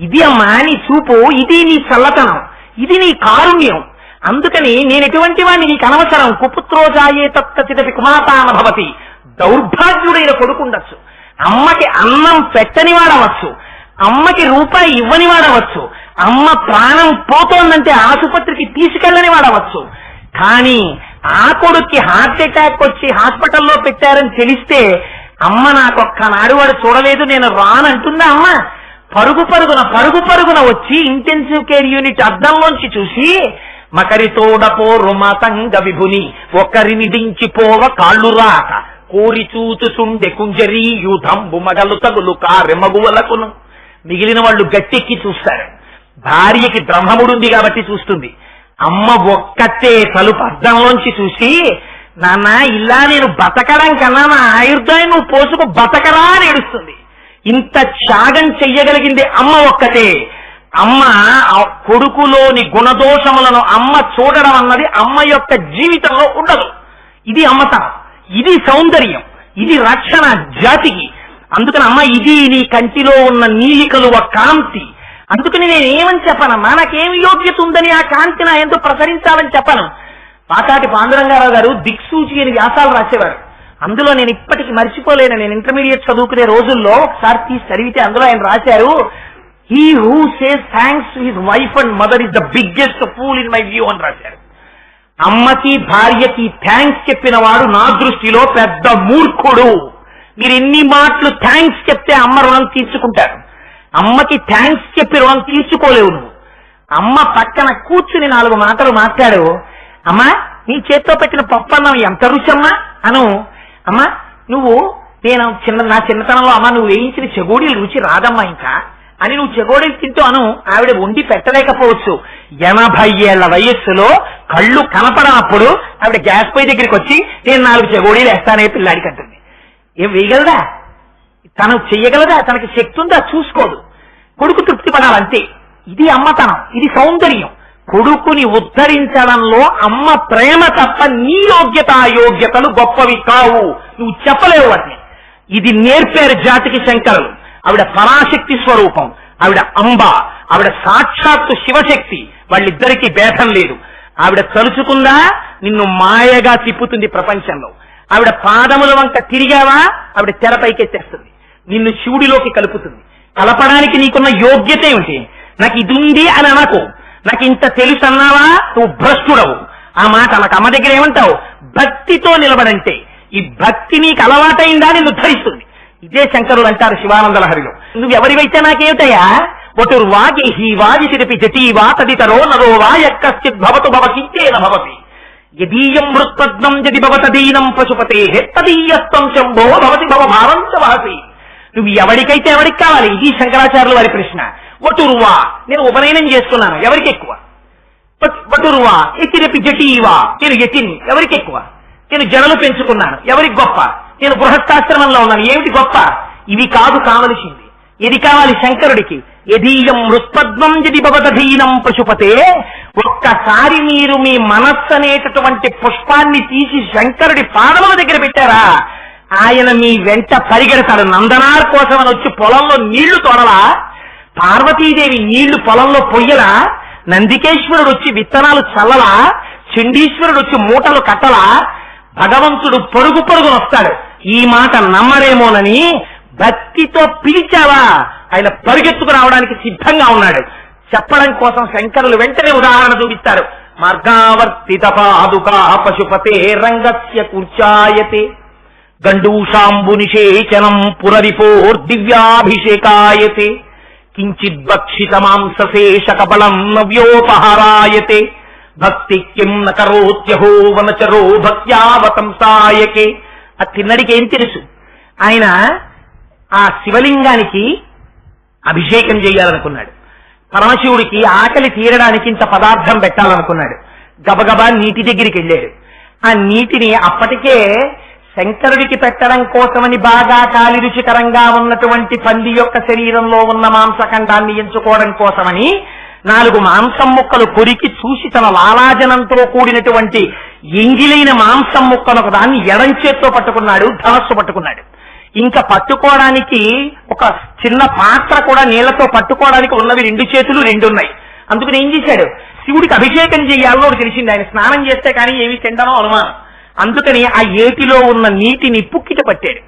ఇది అమ్మా నీ చూపు ఇది నీ చల్లతనం ఇది నీ కారుణ్యం. అందుకని నేను ఎటువంటి వాడిని నీకు అనవసరం? కుపుత్రోజాయే తత్తచితపి కుమాతాన భవతి. దౌర్భాగ్యుడైన కొడుకుండొచ్చు అమ్మకి అన్నం పెట్టని వాడవచ్చు. అమ్మకి రూపాయి ఇవ్వని వాడవచ్చు. అమ్మ ప్రాణం పోతోందంటే ఆసుపత్రికి తీసుకెళ్ళని వాడవచ్చు. కానీ ఆ కొడుక్కి హార్ట్ అటాక్ వచ్చి హాస్పిటల్లో పెట్టారని తెలిస్తే అమ్మ నాకొక్కనాడు వాడు చూడలేదు నేను రానంటుందా అమ్మ? పరుగు పరుగున పరుగు పరుగున వచ్చి ఇంటెన్సివ్ కేర్ యూనిట్ అద్దంలోంచి చూసి మకరితోడపో రుమతంగ విభుని ఒకరిని దించిపోవ కాళ్ళు రాక కోరి చూచుచుండె కుంజరీ యూధంబు మగలు తగులు కారెమగువలకును. మిగిలిన వాళ్ళు గట్టెక్కి చూస్తారు. భార్యకి బ్రహ్మముడుంది కాబట్టి చూస్తుంది. అమ్మ ఒక్కతే తలుపు అద్దంలోంచి చూసి నాన్న ఇలా నేను బతకడం కన్నా నా ఆయుర్దాయం నువ్వు పోసుకు బతకరా అని ఏడుస్తుంది. ఇంత త్యాగం చెయ్యగలిగింది అమ్మ ఒక్కతే అమ్మ ఆ కొడుకులోని గుణదోషములను అమ్మ చూడడం అన్నది అమ్మ యొక్క జీవితంలో ఉండదు. ఇది అమ్మతనం ఇది సౌందర్యం. ఇది రక్షణ జాతికి. అందుకని అమ్మ ఇది నీ కంటిలో ఉన్న నీలికలువ కాంతి. అందుకని నేను ఏమని చెప్పనమ్మా నాకేమి యోగ్యత ఉందని ఆ కాంతి నా ఎంతో ప్రసరించాలని చెప్పను. పాకాటి పాండురంగారావు గారు దిక్సూచి అని వ్యాసాలు రాసేవారు. అందులో నేను ఇప్పటికి మర్చిపోలేను. నేను ఇంటర్మీడియట్ చదువుకునే రోజుల్లో ఒకసారి తీసి చదివితే అందులో ఆయన రాశారు he who says thanks his wife and mother is the biggest fool in my view అని రాశారు. అమ్మకి భార్యకి థ్యాంక్స్ చెప్పిన వాడు నా దృష్టిలో పెద్ద మూర్ఖుడు. మీరు ఎన్ని మాటలు థ్యాంక్స్ చెప్తే అమ్మ రుణం తీర్చుకుంటారు. అమ్మకి థ్యాంక్స్ చెప్పి రుణం తీర్చుకోలేవు నువ్వు. అమ్మ పక్కన కూర్చుని నాలుగు మాటలు మాట్లాడు. అమ్మా నీ చేత్తో పెట్టిన పప్పు అన్నం ఎంత రుచమ్మా అను అమ్మా నువ్వు నేను చిన్న నా చిన్నతనంలో అమ్మ నువ్వు వేయించిన చెగోడీలు రుచి రాదమ్మా ఇంకా. అని నువ్వు చెగోడీలు తింటూ అను ఆవిడ వండి పెట్టలేకపోవచ్చు. ఎనభై ఏళ్ళ వయస్సులో కళ్ళు కనపడనప్పుడు ఆవిడ గ్యాస్ పై దగ్గరికి వచ్చి నేను నాలుగు చెగోడీలు వేస్తానే పిల్లాడికి అంటుంది. ఏం వేయగలదా? తను చెయ్యగలదా? తనకి శక్తి ఉందా? చూసుకోదు. కొడుకు తృప్తి పడాలంతే ఇది అమ్మతనం. ఇది సౌందర్యం. కొడుకుని ఉద్ధరించడంలో అమ్మ ప్రేమ తప్ప నీ యోగ్యత యోగ్యతలు గొప్పవి కావు. నువ్వు చెప్పలేవు వాటిని. ఇది నేర్పారు జాతికి శంకరులు. ఆవిడ పరాశక్తి స్వరూపం. ఆవిడ అంబ. ఆవిడ సాక్షాత్తు శివశక్తి. వాళ్ళిద్దరికీ భేదం లేదు. ఆవిడ తలుచుకుందా? నిన్ను మాయగా తిప్పుతుంది ప్రపంచంలో. ఆవిడ పాదముల వంక తిరిగావా? ఆవిడ తెరపైకెత్తేస్తుంది నిన్ను శివుడిలోకి కలుపుతుంది. కలపడానికి నీకున్న యోగ్యత ఏమిటి? నాకు ఇది ఉంది అని అనకు. నాకు ఇంత తెలుసు అన్నావా నువ్వు భ్రష్టుడవు. ఆ మాట నాకు అమ్మ దగ్గర ఏమంటావు? భక్తితో నిలబడంటే. ఈ భక్తి నీకు అలవాటైందా నిన్ను ధరిస్తుంది. ఇదే శంకరుడు అంటారు శివానంద నువ్వెవరివైతే నువ్వు ఒటుర్ వాగి హీ వాగి వాది జటీ వా తదితరో నరో వా యక్కశ్చిత్ భవతు భవకింతేన భవతి. యదీయం మృత్పద్మం జది భవతదీనం పశుపతే తదీయస్తం శంభో భవతి భవ భావం చ నువ్వు ఎవరికైతే ఎవరికి కావాలి? ఇది శంకరాచార్యుల వారి ప్రశ్న. వటురువా? నేను ఉపనయనం చేసుకున్నాను ఎవరికి ఎక్కువ వటురువా? ఎత్తిరపి జటీవా? నేను ఎతిని ఎవరికి ఎక్కువ నేను జనలు పెంచుకున్నాను ఎవరికి గొప్ప? నేను గృహస్థాశ్రమంలో ఉన్నాను ఏమిటి గొప్ప? ఇవి కాదు కావలసింది. ఇది కావాలి శంకరుడికి? యదీయం మృత్పద్మం జటి భవతధీనం పశుపతే. ఒక్కసారి మీరు మీ మనస్సు అనేటటువంటి పుష్పాన్ని తీసి శంకరుడి పాదముల దగ్గర పెట్టారా? ఆయన మీ వెంట పరిగెడతాడు. నందనార్ కోసం అని వచ్చి పొలంలో నీళ్ళు తోడలా పార్వతీదేవి నీళ్ళు పొలంలో పొయ్యలా? నందికేశ్వరుడు వచ్చి విత్తనాలు చల్లలా? చండీశ్వరుడు వచ్చి మూటలు కట్టలా? భగవంతుడు పరుగు పరుగున వస్తాడు. ఈ మాట నమ్మరేమోనని భక్తితో పిలిచావా? ఆయన పరిగెత్తుకు రావడానికి సిద్ధంగా ఉన్నాడు. చెప్పడం కోసం శంకరులు వెంటనే ఉదాహరణ చూపిస్తారు. మార్గావర్తిత పాదుకా పశుపతే రంగస్య కూర్చాయతే. గండూషాంబు నిషేచనం పురరిపోర్దివ్యాభిషేకాయతే కించిద్భక్షిత మాంసశేష కబలం నవ్యోపహారాయతే భక్తి కిం నకరోత్యహో వనచరో భక్త్యావతంసాయకే ఆ తిన్నడికి ఏం తెలుసు ఆయన ఆ శివలింగానికి అభిషేకం చేయాలనుకున్నాడు. పరమశివుడికి ఆకలి తీరడానికి ఇంత పదార్థం పెట్టాలనుకున్నాడు. గబగబా నీటి దగ్గరికి వెళ్ళాడు. ఆ నీటిని అప్పటికే శంకరుడికి పెట్టడం కోసమని బాగా కాలి రుచికరంగా ఉన్నటువంటి పంది యొక్క శరీరంలో ఉన్న మాంసఖండాన్ని ఎంచుకోవడం కోసమని నాలుగు మాంసం ముక్కలు కొరికి చూసి తన లాలాజనంతో కూడినటువంటి ఎంగిలైన మాంసం ముక్కను ఒక దాన్ని ఎడం చేత్తో పట్టుకున్నాడు ధనస్సు పట్టుకున్నాడు. ఇంకా పట్టుకోవడానికి ఒక చిన్న పాత్ర కూడా నీళ్ళతో పట్టుకోవడానికి ఉన్నవి రెండు చేతులు రెండు ఉన్నాయి. అందుకని ఏం చేశాడు? శివుడికి అభిషేకం చేయాలో తెలిసింది. ఆయన స్నానం చేస్తే కానీ ఏమి తింటానో అనుమానం. అందుకని ఆ ఏటిలో ఉన్న నీటిని పుక్కిట పట్టాడు.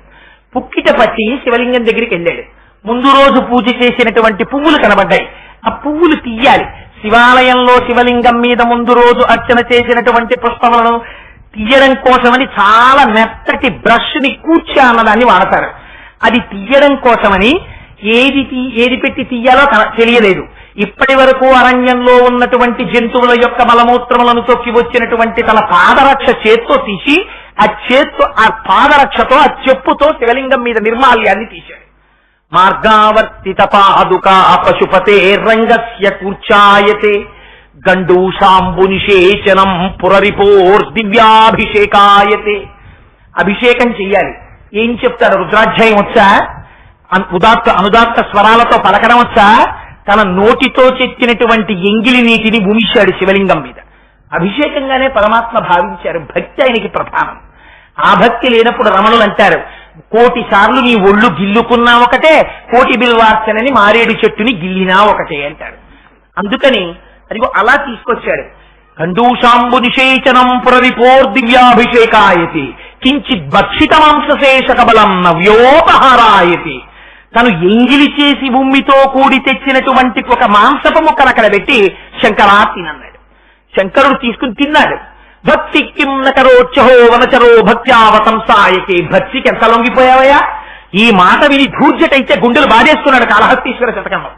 పుక్కిట పట్టి శివలింగం దగ్గరికి వెళ్ళాడు. ముందు రోజు పూజ చేసినటువంటి పువ్వులు కనబడ్డాయి. ఆ పువ్వులు తీయాలి. శివాలయంలో శివలింగం మీద ముందు రోజు అర్చన చేసినటువంటి పుష్పములను తీయడం కోసమని చాలా మెత్తటి బ్రష్ని కూర్చి అన్నదాన్ని వాడతారు. అది తీయడం కోసమని ఏది తీ ఏది పెట్టి తీయాలో తెలియలేదు. ఇప్పటి వరకు అరణ్యంలో ఉన్నటువంటి జంతువుల యొక్క మలమూత్రములను తొక్కి వచ్చినటువంటి తన పాదరక్ష చేత్తో తీసి ఆ చేత్తో ఆ పాదరక్షతో ఆ చెప్పుతో శివలింగం మీద నిర్మాల్యాన్ని తీశాడు. మార్గావర్తిత పాదుక పశుపతే రంగస్య కూర్చాయతే. గండూషాంబు నిషేచనం పురరిపోర్ దివ్యాభిషేకాయతే. అభిషేకం చెయ్యాలి. ఏం చెప్తారు రుద్రాధ్యాయం వచ్చా? ఉదాత్త అనుదాత్త స్వరాలతో పలకడం వచ్చా? తన నోటితో చెక్కినటువంటి ఎంగిలి నీటిని భూమిశాడు శివలింగం మీద. అభిషేకంగానే పరమాత్మ భావించారు. భక్తి ఆయనకి ప్రధానం. ఆ భక్తి లేనప్పుడు రమణులు అంటారు కోటి సార్లు నీ ఒళ్ళు గిల్లుకున్నా ఒకటే కోటి బిల్వార్చనని మారేడు చెట్టుని గిల్లినా ఒకటే అంటారు. అందుకని అదిగో అలా తీసుకొచ్చాడు. కండూషాంబు నిషేచనం పురవిపోర్ దివ్యాభిషేకాయతి కించిత్ భక్షిత మాంసశేషక బలం నవ్యోపహారాయతి తను ఎంగిలి చేసి ఉమ్మితో కూడి తెచ్చినటువంటి ఒక మాంసపు ముక్కను అక్కడ పెట్టి శంకరా తినన్నాడు. శంకరుడు తీసుకుని తిన్నాడు. భక్తి కిం నకరోచ్చహో వనచరో భక్త్యావతంసాయకి భక్తికి ఎంత లొంగిపోయావయ్యా? ఈ మాట విని ధూర్జటైతే గుండెలు బాధేస్తున్నాడు కాళహస్తీశ్వర శతకంలో.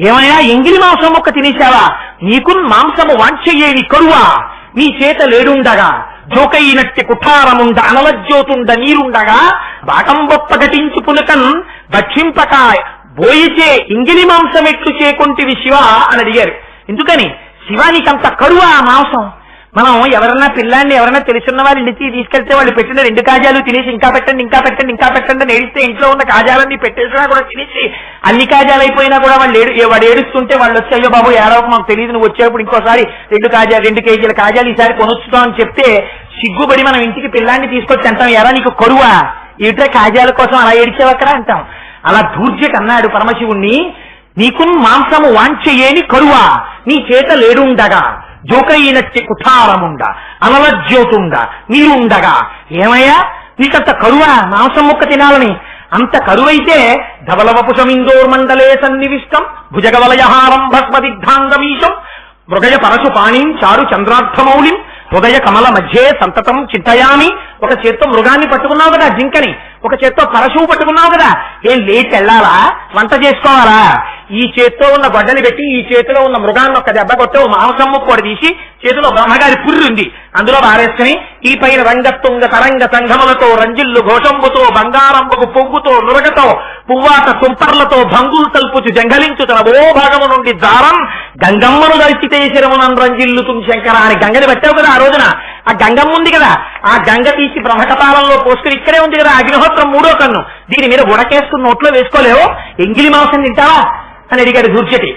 ఏమైనా ఎంగిలి మాంసం మొక్క తినేశావా? నీకు మాంసము వాంఛయ్యేది కరువా? నీ చేత లేడుండగా జోకైనట్టి కుఠారముండ అనలజ్యోతుండ నీరుండగా బాటంబొప్ప ఘటించు పులకన్ భక్షింపక బోయిచే ఇంగిలి మాంసం ఎట్లు చేకొంటివి శివ అని అడిగారు. ఎందుకని? అంత కరువా ఆ మాంసం? మనం ఎవరన్నా పిల్లాన్ని ఎవరైనా తెలుసున్న వాళ్ళు ఇంటికి తీసుకెళ్తే వాళ్ళు పెట్టిన రెండు కాజాలు తినేసి ఇంకా పెట్టండి ఇంకా పెట్టండి ఇంకా పెట్టండి అని ఏడిస్తే ఇంట్లో ఉన్న కాజాలన్నీ పెట్టేసినా కూడా తినేసి అన్ని కాజాలు అయిపోయినా కూడా వాళ్ళు ఏడు వాడు ఏడుస్తుంటే వాళ్ళు వచ్చి అయ్యో బాబు ఏడవకు మాకు తెలియదు నువ్వు వచ్చేప్పుడు ఇంకోసారి రెండు కాజాలు రెండు కేజీల కాజాలు ఈసారి కొనొచ్చుతాం అని చెప్తే సిగ్గుపడి మనం ఇంటికి పిల్లాన్ని తీసుకొచ్చి అంటాం ఎరా నీకు కరువా? ఏట్రా కాజాల కోసం అలా ఏడిచేవక్కరా? అంటాం. అలా ధూర్జట్ అన్నాడు పరమశివుణ్ణి. నీకు మాంసము వాంఛయేని కరువా. నీ చేత లేడుండగా. జోకైనట్టి కుఠారముండ. అనలజ్యోతుండ. నీరుండగా. ఏమయ్యా? నీకంత కరువా? మాంసం ముక్క తినాలని. అంత కరువైతే ధవలవపుషమిందోర్మండలే సన్నివిష్టం. భుజగవలయహారం భస్మదిగ్ధాంగమీశం. మృగయ పరశు పాణిం చారు చంద్రార్థమౌళిం. హృదయ కమల మధ్యే సంతతం చింతయామి. ఒక చేత్తో మృగాన్ని పట్టుకున్నావు కదా జింకని. ఒక చేత్తో పరశువు పట్టుకున్నావు కదా. ఏం లేచి వెళ్ళాలా? వంట చేసుకోవాలా? ఈ చేత్తో ఉన్న గొడ్డని పెట్టి ఈ చేతిలో ఉన్న మృగాన్ని ఒక దెబ్బ కొట్టి ఓ మాంసం ముక్కోడు తీసి చేతిలో బ్రహ్మగారి పుర్రుంది అందులో బారేసుకుని ఈ పైన రంగతుంగ తరంగ సంఘములతో రంజిల్లు ఘోషంబుతో బంగారంబకు పొంగుతో నురగతో పువ్వాట తుంపర్లతో భంగులు తల్పుచు జంగలించు తన ఓ భాగము నుండి దారం గంగమ్మను దర్శితే శిరమునం రంజిల్లుతుంది శంకర అని గంగని పట్టావు కదా ఆ రోజున. ఆ గంగమ్మ ఉంది కదా. ఆ గంగ తీసి బ్రహ్మకపాలంలో పోసుకుని ఇక్కడే ఉంది కదా. అగ్నిహోత్రం మూడో కన్ను. దీని మీద ఉడకేసుకుని నోట్లో వేసుకోలేవు. ఎంగిలి మాంసం తింటావా? అని అడిగాడు దూర్చటి